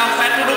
าว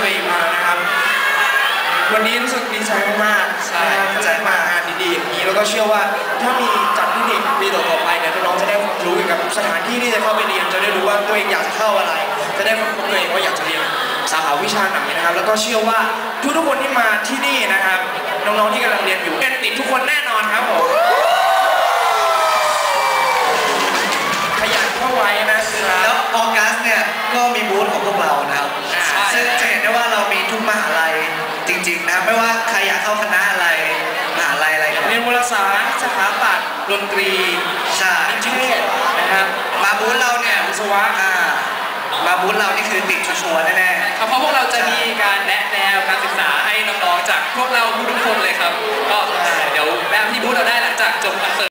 ก็เซอร์เวย์มานะครับ วันนี้รู้สึกดีใจมากๆใช่ดีใจมากงานดีๆอย่างนี้แล้วก็เชื่อว่าถ้ามีจัดที่นี่ปีต่อๆไปเนี่ยน้องๆจะได้ความรู้เกี่ยวกับสถานที่ที่จะเข้าไปเรียนจะได้รู้ว่าตัวเองอยากจะเข้าอะไร จะได้ค้นพบตัวเองว่าอยากจะเรียนสาขาวิชาไหนนะครับ แล้วก็เชื่อว่าทุกๆคนที่มาที่นี่นะครับน้องๆที่กำลังเรียนอยู่เอ็นติดทุกคนแน่นอนครับผมขยันเข้าไว้นะครั แล้ บ วออกัสเนี่ยก็มีบูธของพวกเรานะครับ ใช่ ซึ่งจะเห็นได้ว่าเรามีทุกมหาลัยจริงๆนะครับไม่ว่าใครอยากเข้าคณะอะไรมหาลัยอะไรก็ เรียนวารสารส ถาปัตย์ดนตรีใช่นิเทศนะครับมาบูธเราเนี่ยวิศวะอ่ามาบูธเรานี่คือติดชัวร์ๆแน่ๆเพราะพวกเราจะมีการแนะแนวการศึกษาให้น้องๆจากพวกเราทุกๆคนเลยครับ ก็เดี๋ยวแวะที่บูธเราได้หลังจากจบคอนเสิร์ต